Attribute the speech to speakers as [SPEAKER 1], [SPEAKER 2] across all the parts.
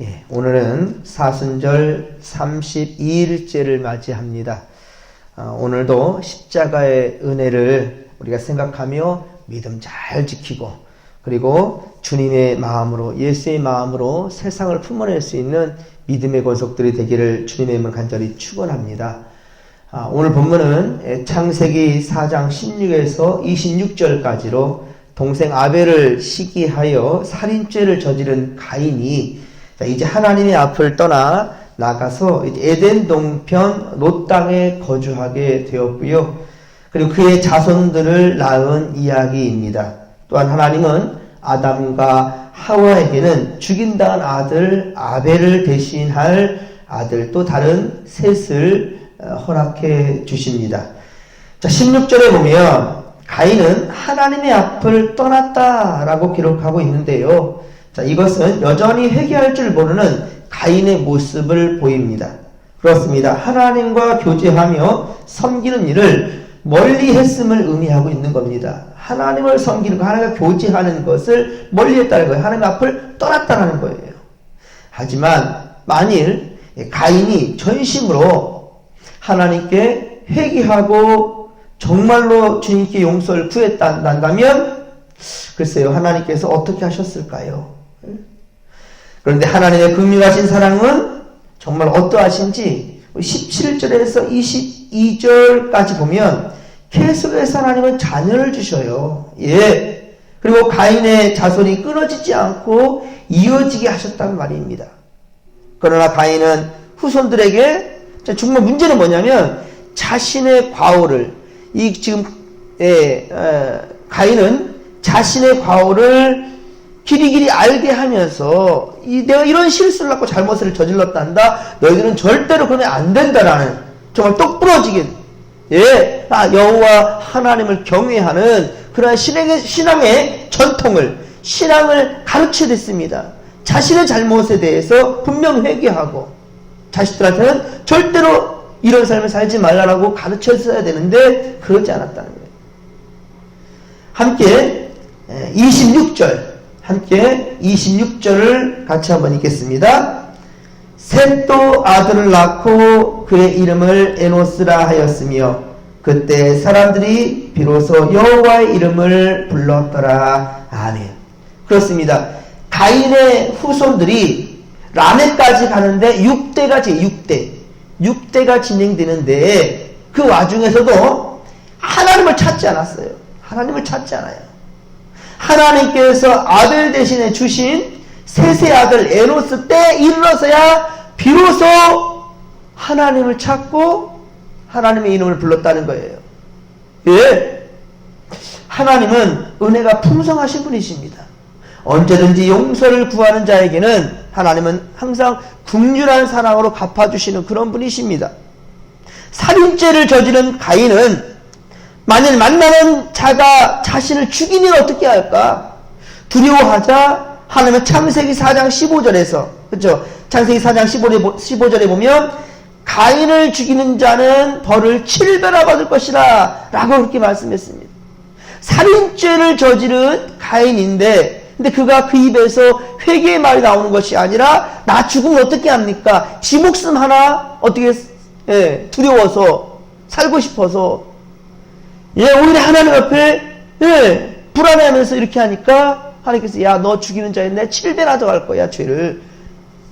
[SPEAKER 1] 예, 오늘은 사순절 32일째를 맞이합니다. 어, 오늘도 십자가의 은혜를 우리가 생각하며 믿음 잘 지키고 그리고 주님의 마음으로 예수의 마음으로 세상을 품어낼 수 있는 믿음의 권속들이 되기를 주님의 이름을 간절히 축원합니다. 아, 오늘 본문은 창세기 4장 16에서 26절까지로 동생 아벨을 시기하여 살인죄를 저지른 가인이 자, 이제 하나님의 앞을 떠나 나가서 에덴 동편 롯 땅에 거주하게 되었고요. 그리고 그의 자손들을 낳은 이야기입니다. 또한 하나님은 아담과 하와에게는 죽인다는 아들 아벨을 대신할 아들 또 다른 셋을 어, 허락해 주십니다. 자, 16절에 보면 가인은 하나님의 앞을 떠났다라고 기록하고 있는데요. 자, 이것은 여전히 회개할 줄 모르는 가인의 모습을 보입니다. 그렇습니다. 하나님과 교제하며 섬기는 일을 멀리 했음을 의미하고 있는 겁니다. 하나님을 섬기는 거, 하나님과 교제하는 것을 멀리 했다는 거예요. 하나님 앞을 떠났다는 거예요. 하지만 만일 가인이 전심으로 하나님께 회개하고 정말로 주님께 용서를 구했다면 글쎄요 하나님께서 어떻게 하셨을까요? 그런데 하나님의 극률하신 사랑은 정말 어떠하신지 17절에서 22절까지 보면 계속해서 하나님은 자녀를 주셔요. 예. 그리고 가인의 자손이 끊어지지 않고 이어지게 하셨단 말입니다. 그러나 가인은 후손들에게 정말 문제는 뭐냐면 자신의 과오를 이 지금 예, 어, 가인은 자신의 과오를 길이길이 알게 하면서 이 내가 이런 실수를 하고 잘못을 저질렀단다. 너희들은 절대로 그러면 안 된다라는 정말 똑 부러지긴 예, 아, 여호와 하나님을 경외하는 그러한 신앙의, 신앙의 전통을 신앙을 가르쳐 댔습니다. 자신의 잘못에 대해서 분명 회개하고 자식들한테는 절대로 이런 삶을 살지 말라라고 가르쳤어야 되는데 그러지 않았다는 거예요. 함께 26절 함께 26절을 같이 한번 읽겠습니다. 셋도 아들을 낳고 그의 이름을 에노스라 하였으며 그때 사람들이 비로소 여호와의 이름을 불렀더라. 아멘. 그렇습니다. 가인의 후손들이 라메까지 가는데 6대가 제 6대. 6대가 진행되는데 그 와중에서도 하나님을 찾지 않았어요. 하나님을 찾지 않아요. 하나님께서 아들 대신에 주신 셋의 아들 에노스 때 이르러서야 비로소 하나님을 찾고 하나님의 이름을 불렀다는 거예요. 예. 하나님은 은혜가 풍성하신 분이십니다. 언제든지 용서를 구하는 자에게는 하나님은 항상 국률한 사랑으로 갚아주시는 그런 분이십니다. 살인죄를 저지른 가인은 만일 만나는 자가 자신을 죽이면 어떻게 할까? 두려워하자 하나님은 창세기 4장 15절에서 그렇죠? 창세기 4장 15절에, 15절에 보면 가인을 죽이는 자는 벌을 7배나 받을 것이라 라고 그렇게 말씀했습니다. 살인죄를 저지른 가인인데 근데 그가 그 입에서 회개의 말이 나오는 것이 아니라 나 죽으면 어떻게 합니까? 지 목숨 하나 어떻게 예, 두려워서 살고 싶어서 예, 오히려 하나님 앞에 예, 불안해하면서 이렇게 하니까 하나님께서 야 너 죽이는 내 7배나 더 할 거야 죄를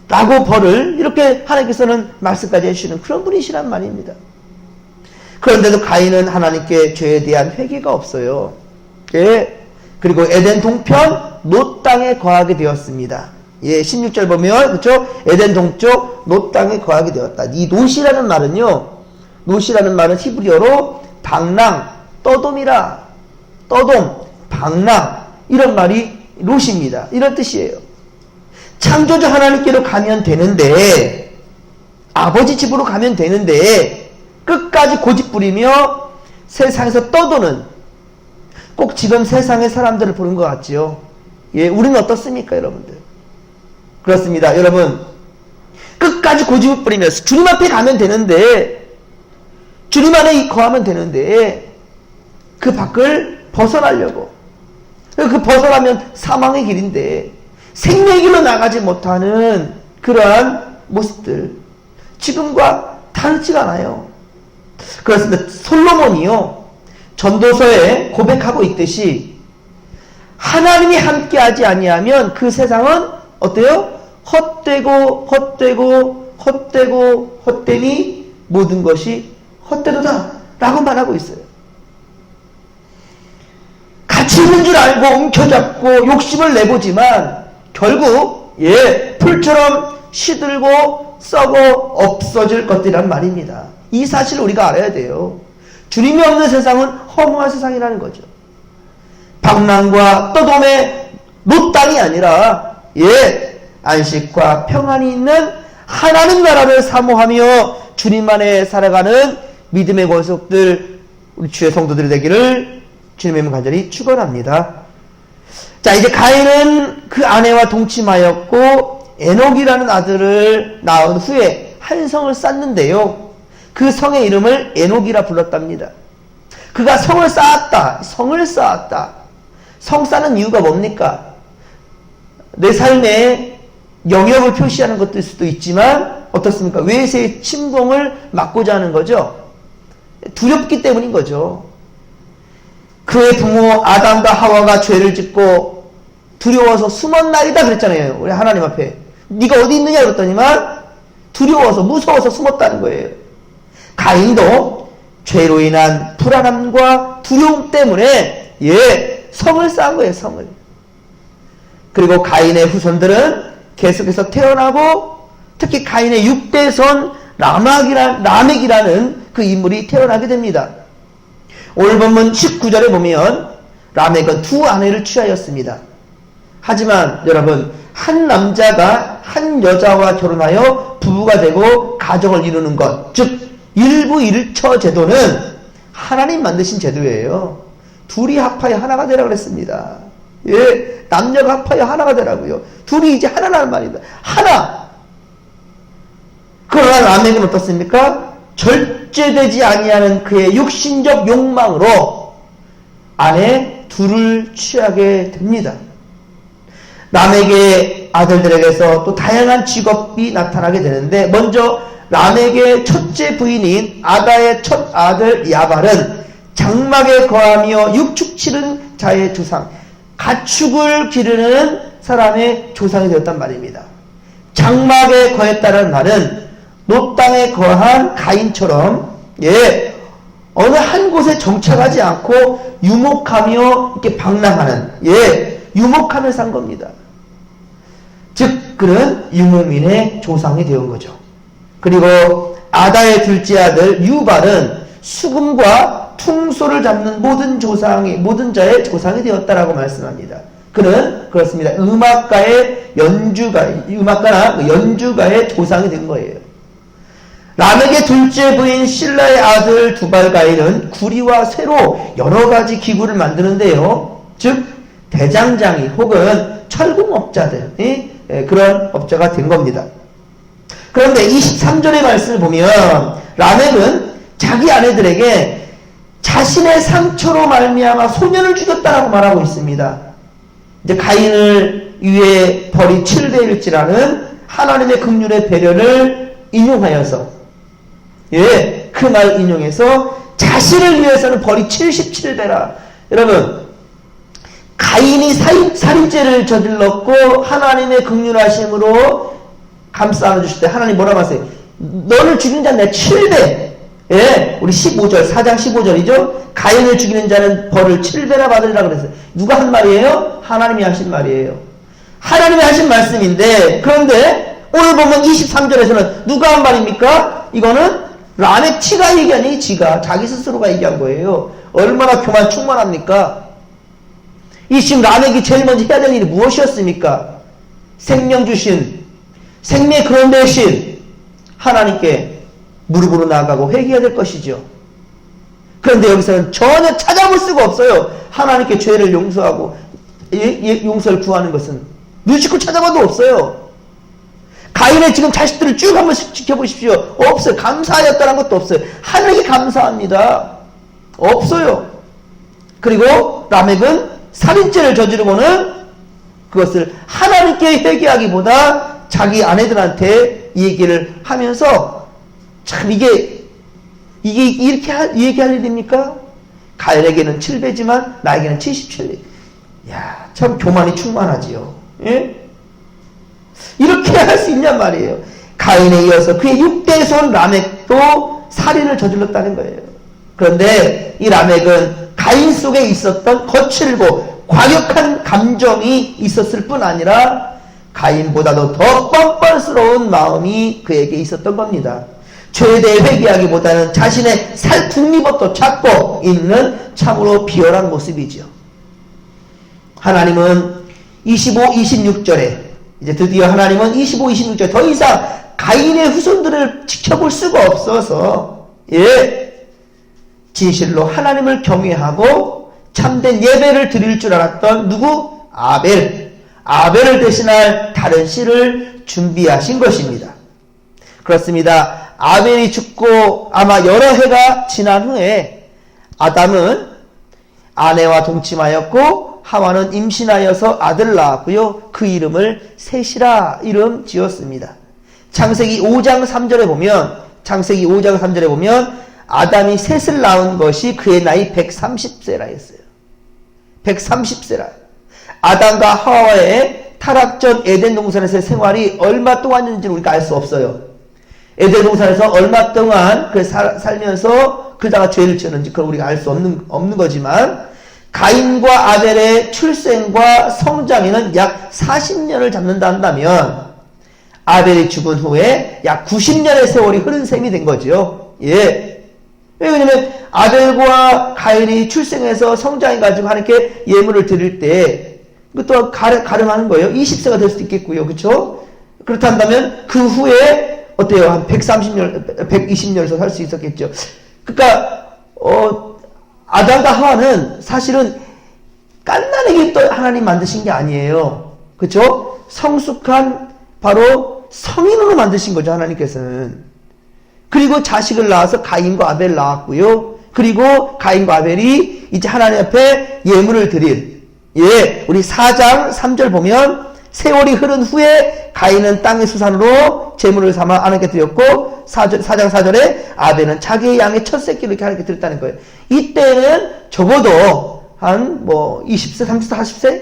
[SPEAKER 1] 라고 벌을 이렇게 하나님께서는 말씀까지 해주시는 그런 분이시란 말입니다. 그런데도 가인은 하나님께 죄에 대한 회개가 없어요. 예. 그리고 에덴 동편 노 땅에 거하게 되었습니다. 예, 16절 보면 그렇죠? 에덴 동쪽 노 땅에 거하게 되었다. 이 노시라는 말은요. 노시라는 말은 히브리어로 방랑, 떠돔이라. 떠돔, 방랑 이런 말이 롯입니다. 이런 뜻이에요. 창조주 하나님께로 가면 되는데 아버지 집으로 가면 되는데 끝까지 고집부리며 세상에서 떠도는 꼭 지금 세상의 사람들을 보는 것 같지요. 예, 우리는 어떻습니까, 여러분들? 그렇습니다, 여러분. 끝까지 고집을 부리면서 주님 앞에 가면 되는데 주님 안에 거하면 되는데 그 밖을 벗어나려고 그 벗어나면 사망의 길인데 생명의 길로 나가지 못하는 그러한 모습들 지금과 다르지가 않아요. 그렇습니다. 솔로몬이요 전도서에 고백하고 있듯이 하나님이 함께하지 아니하면 그 세상은 어때요? 헛되고 헛되고 헛되고 헛되니 모든 것이 헛되도다 라고 말하고 있어요. 가치 있는 줄 알고 움켜잡고 욕심을 내보지만 결국 예 풀처럼 시들고 썩어 없어질 것들이란 말입니다. 이 사실을 우리가 알아야 돼요. 주님이 없는 세상은 허무한 세상이라는 거죠. 방랑과 떠돔의 노땅이 아니라 예 안식과 평안이 있는 하나님 나라를 사모하며 주님 안에 살아가는 믿음의 권속들 우리 주의 성도들 되기를 주님의 간절히 축원합니다. 자 이제 가인은 그 아내와 동침하였고 에녹이라는 아들을 낳은 후에 한 성을 쌓는데요. 그 성의 이름을 에녹이라 불렀답니다. 그가 성을 쌓았다. 성을 쌓았다. 성 쌓는 이유가 뭡니까? 내 삶에 영역을 표시하는 것일 수도 있지만 어떻습니까? 외세의 침공을 막고자 하는 거죠. 두렵기 때문인 거죠. 그의 부모 아담과 하와가 죄를 짓고 두려워서 숨었나이다 그랬잖아요. 우리 하나님 앞에. 네가 어디 있느냐 그랬더니만 두려워서 무서워서 숨었다는 거예요. 가인도 죄로 인한 불안함과 두려움 때문에 예 성을 쌓은 거예요. 성을. 그리고 가인의 후손들은 계속해서 태어나고 특히 가인의 6대손 라막이라, 라멕이라는 그 인물이 태어나게 됩니다. 오늘 본문 19절에 보면 라멕은 두 아내를 취하였습니다. 하지만 여러분 한 남자가 한 여자와 결혼하여 부부가 되고 가정을 이루는 것, 즉 일부 일처 제도는 하나님 만드신 제도예요. 둘이 합하여 하나가 되라 그랬습니다. 예, 남녀가 합하여 하나가 되라고요. 둘이 이제 하나라는 말입니다. 하나. 그러나 라멕은 어떻습니까? 절제되지 아니하는 그의 육신적 욕망으로 아내 둘을 취하게 됩니다. 라멕의 아들들에게서 또 다양한 직업이 나타나게 되는데 먼저 라멕의 첫째 부인인 아다의 첫 아들 야발은 장막에 거하며 육축 치는 자의 조상 가축을 기르는 사람의 조상이 되었단 말입니다. 장막에 거했다는 말은 노 땅에 거한 가인처럼 예 어느 한 곳에 정착하지 않고 유목하며 이렇게 방랑하는 예 유목하며 산 겁니다. 즉 그는 유목민의 조상이 되온 거죠. 그리고 아다의 둘째 아들 유발은 수금과 퉁소를 잡는 모든 조상이 모든 자의 조상이 되었다라고 말씀합니다. 그는 그렇습니다. 음악가의 연주가 음악가나 그 연주가의 조상이 된 거예요. 라멕의 둘째 부인 신라의 아들 두발가인은 구리와 쇠로 여러 가지 기구를 만드는데요. 즉 대장장이 혹은 철공업자들 그런 업자가 된 겁니다. 그런데 23절의 말씀을 보면 라멕은 자기 아내들에게 자신의 상처로 말미암아 소년을 죽였다라고 말하고 있습니다. 이제 가인을 위해 벌이 7대 일지라는 하나님의 긍휼의 배려를 인용하여서 예, 그 말 인용해서 자신을 위해서는 벌이 77대라. 여러분 가인이 살인, 살인죄를 저질렀고 하나님의 긍휼하심으로 감싸 안아주실 때 하나님 뭐라고 하세요? 너를 죽인 자는 내 7배 예, 우리 15절, 4장 15절이죠? 가인을 죽이는 자는 벌을 7배나 받으리라 그랬어요. 누가 한 말이에요? 하나님이 하신 말이에요. 하나님이 하신 말씀인데, 그런데 오늘 보면 23절에서는 누가 한 말입니까? 이거는 라멕 치가 얘기하니 지가 자기 스스로가 얘기한 거예요. 얼마나 교만 충만합니까? 이 지금 라멕이 제일 먼저 해야 될 일이 무엇이었습니까? 생명 주신 생명 그런 대신 하나님께 무릎으로 나아가고 회개해야 될 것이죠. 그런데 여기서는 전혀 찾아볼 수가 없어요. 하나님께 죄를 용서하고 예, 예, 용서를 구하는 것은 눈치고 찾아봐도 없어요. 가인의 지금 자식들을 쭉 한번 지켜보십시오. 없어요. 감사하였다는 것도 없어요. 하나님께 감사합니다. 없어요. 그리고 라멕은 살인죄를 저지르고는 그것을 하나님께 회개하기보다 자기 아내들한테 이 얘기를 하면서 참 이게 이게 이렇게 하, 얘기할 일입니까? 가엘에게는 7배지만 나에게는 77배. 야, 참 교만이 충만하지요. 예? 이렇게 할 수 있냔 말이에요. 가인에 이어서 그의 6대 손 라멕도 살인을 저질렀다는 거예요. 그런데 이 라멕은 가인 속에 있었던 거칠고 과격한 감정이 있었을 뿐 아니라 가인보다도 더 뻔뻔스러운 마음이 그에게 있었던 겁니다. 죄에 대해 회개하기보다는 자신의 살 국리법도 찾고 있는 참으로 비열한 모습이죠. 하나님은 25, 26절에 이제 드디어 하나님은 25, 26절 더 이상 가인의 후손들을 지켜볼 수가 없어서 예 진실로 하나님을 경외하고 참된 예배를 드릴 줄 알았던 누구 아벨 아벨을 대신할 다른 씨를 준비하신 것입니다. 그렇습니다. 아벨이 죽고 아마 여러 해가 지난 후에 아담은 아내와 동침하였고 하와는 임신하여서 아들을 낳았고요. 그 이름을 셋이라 이름 지었습니다. 창세기 5장 3절에 보면 창세기 5장 3절에 보면 아담이 셋을 낳은 것이 그의 나이 130세라 했어요. 130세라. 아담과 하와의 타락 전 에덴 동산에서의 생활이 얼마 동안인지는 우리가 알 수 없어요. 에덴 동산에서 얼마 동안 그 살, 살면서 그다가 죄를 지었는지 그걸 우리가 알 수 없는 없는 거지만 가인과 아벨의 출생과 성장에는 약 40년을 잡는다 한다면 아벨이 죽은 후에 약 90년의 세월이 흐른 셈이 된 거죠. 예. 왜냐면 아벨과 가인이 출생해서 성장해가지고 하나님께 예물을 드릴 때 그것도 가름, 가름하는 거예요. 20세가 될 수도 있겠고요. 그렇죠? 그렇다면 그 후에 어때요? 한 130년, 120년에서 살 수 있었겠죠. 그러니까 어, 아담과 하와는 사실은 깐난에게 또 하나님 만드신 게 아니에요. 그렇죠? 성숙한 바로 성인으로 만드신 거죠. 하나님께서는. 그리고 자식을 낳아서 가인과 아벨 낳았고요. 그리고 가인과 아벨이 이제 하나님 앞에 예물을 드릴 예, 우리 4장 3절 보면 세월이 흐른 후에 가인은 땅의 수산으로 제물을 삼아 하나님께 드렸고 4장 4절에 아벨은 자기의 양의 첫 새끼를 이렇게 하나님께 드렸다는 거예요. 이때는 적어도 한 뭐 20세, 30세,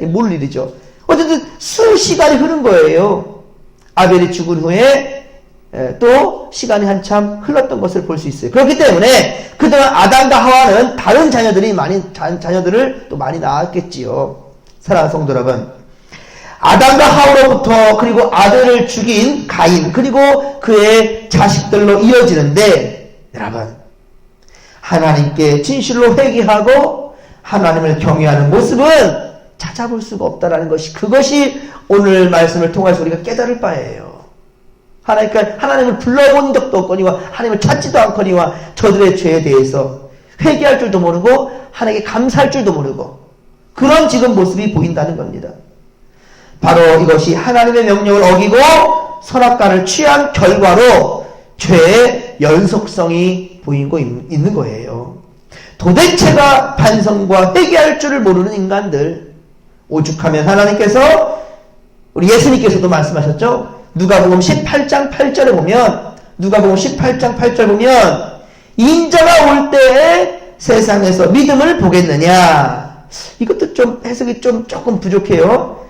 [SPEAKER 1] 40세 모를 일이죠. 어쨌든 수시간이 흐른 거예요. 아벨이 죽은 후에 또 시간이 한참 흘렀던 것을 볼 수 있어요. 그렇기 때문에 그동안 아담과 하와는 다른 자녀들이 많이 자, 자녀들을 또 많이 낳았겠지요. 사랑하는 성도 여러분. 아담과 하와로부터 그리고 아들을 죽인 가인 그리고 그의 자식들로 이어지는데 여러분 하나님께 진실로 회개하고 하나님을 경외하는 모습은 찾아볼 수가 없다라는 것이 그것이 오늘 말씀을 통해서 우리가 깨달을 바예요. 하나님께 하나님을 불러본 적도 없거니와 하나님을 찾지도 않거니와 저들의 죄에 대해서 회개할 줄도 모르고 하나님께 감사할 줄도 모르고 그런 지금 모습이 보인다는 겁니다. 바로 이것이 하나님의 명령을 어기고 선악과를 취한 결과로 죄의 연속성이 보이고 있는 거예요. 도대체가 반성과 회개할 줄을 모르는 인간들 오죽하면 하나님께서 우리 예수님께서도 말씀하셨죠. 누가복음 18장 8절에 보면 누가복음 18장 8절 보면 인자가 올 때에 세상에서 믿음을 보겠느냐 이것도 좀 해석이 좀 조금 부족해요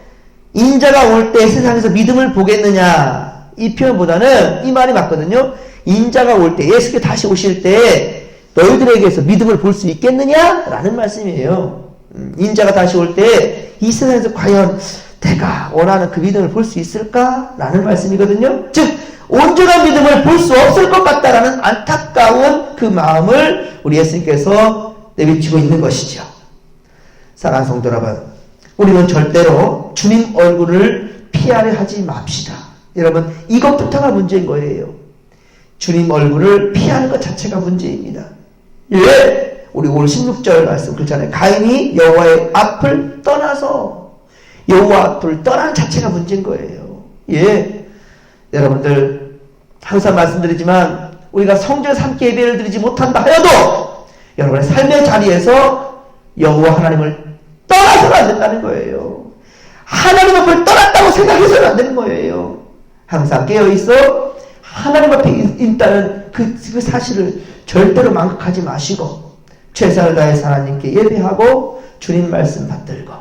[SPEAKER 1] 인자가 올 때 세상에서 믿음을 보겠느냐 이 표현보다는 이 말이 맞거든요 인자가 올 때 예수께 다시 오실 때 너희들에게서 믿음을 볼 수 있겠느냐 라는 말씀이에요 음, 인자가 다시 올 때 이 세상에서 과연 내가 원하는 그 믿음을 볼 수 있을까? 라는 말씀이거든요. 즉, 온전한 믿음을 볼 수 없을 것 같다라는 안타까운 그 마음을 우리 예수님께서 내비치고 있는 것이죠. 사랑하는 성도 여러분, 우리는 절대로 주님 얼굴을 피하려 하지 맙시다. 여러분, 이것부터가 문제인 거예요. 주님 얼굴을 피하는 것 자체가 문제입니다. 예! 우리 올 16절 말씀 그렇잖아요. 가인이 여호와의 앞을 떠나서 여호와 앞을 떠난 자체가 문제인 거예요. 예. 여러분들 항상 말씀드리지만 우리가 성전에서 함께 예배를 드리지 못한다 하여도 여러분의 삶의 자리에서 여호와 하나님을 떠나서는 안 된다는 거예요. 하나님 앞을 떠났다고 생각해서는 안 되는 거예요. 항상 깨어있어 하나님 앞에 있다는 그, 그 사실을 절대로 망각하지 마시고 최선을 다해서 하나님께 예배하고 주님 말씀 받들고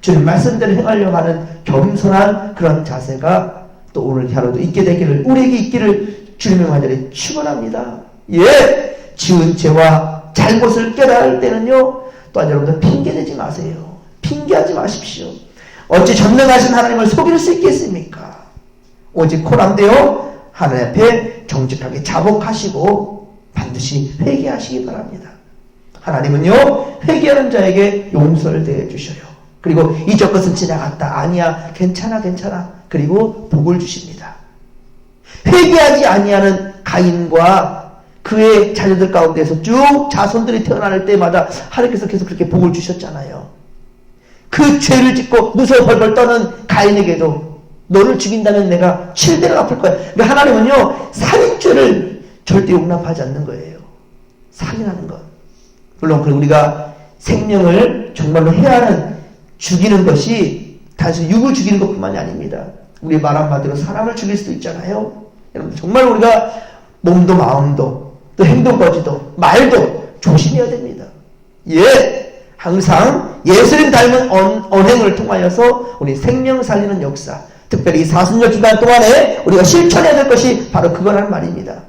[SPEAKER 1] 주님 말씀대로 행하려고 하는 겸손한 그런 자세가 또 오늘 하루도 있게 되기를 우리에게 있기를 주님의 간절히 축원합니다. 예, 지은 죄와 잘못을 깨달을 때는요. 또한 여러분들 핑계대지 마세요. 핑계하지 마십시오. 어찌 전능하신 하나님을 속일 수 있겠습니까? 오직 코람되어 하나님 앞에 정직하게 자복하시고 반드시 회개하시기 바랍니다. 하나님은요 회개하는 자에게 용서를 대해 주셔요. 그리고 이적 것은 지나갔다. 아니야, 괜찮아, 괜찮아. 그리고 복을 주십니다. 회개하지 아니하는 가인과 그의 자녀들 가운데서 쭉 자손들이 태어날 때마다 하나님께서 계속 그렇게 복을 주셨잖아요. 그 죄를 짓고 무서워 벌벌 떠는 가인에게도 너를 죽인다면 내가 7대를 갚을 거야. 그러니까 하나님은요 살인죄를 절대 용납하지 않는 거예요. 살인하는 것. 물론 그 우리가 생명을 정말로 해하는 죽이는 것이 단순히 육을 죽이는 것뿐만이 아닙니다. 우리 말 한마디로 사람을 죽일 수도 있잖아요. 여러분 정말 우리가 몸도 마음도 또 행동까지도 말도 조심해야 됩니다. 예, 항상 예수님 닮은 언, 언행을 통하여서 우리 생명 살리는 역사, 특별히 사순절 기간 동안에 우리가 실천해야 될 것이 바로 그거라는 말입니다.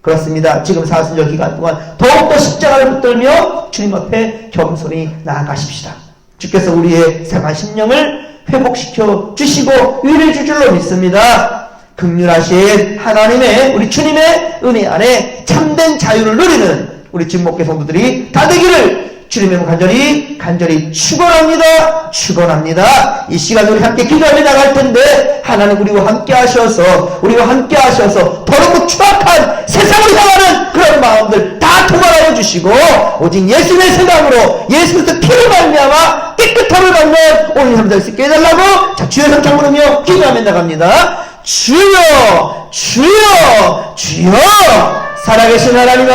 [SPEAKER 1] 그렇습니다. 지금 사순절 기간 동안 더욱더 십자가를 붙들며 주님 앞에 겸손히 나아가십시다. 주께서 우리의 생활 심령을 회복시켜 주시고 위로해 줄 줄로 믿습니다. 극률하신 하나님의 우리 주님의 은혜 안에 참된 자유를 누리는 우리 진목계 성도들이 다 되기를 주님의 간절히 간절히 축원합니다. 축원합니다. 이 시간 우리 함께 기도하며 나갈 텐데 하나님 우리와 함께 하셔서 우리와 함께 하셔서 더럽고 추악한 세상을 향하는 그런 마음들 다 통할하여 주시고 오직 예수의 생각으로 예수의 피를 말미암아 깨끗함을 받는 오늘 삶을 수 있게 해달라고 자 주의 성창 부르며 기도하며 나갑니다. 주여 주여 주여 살아계신 하나님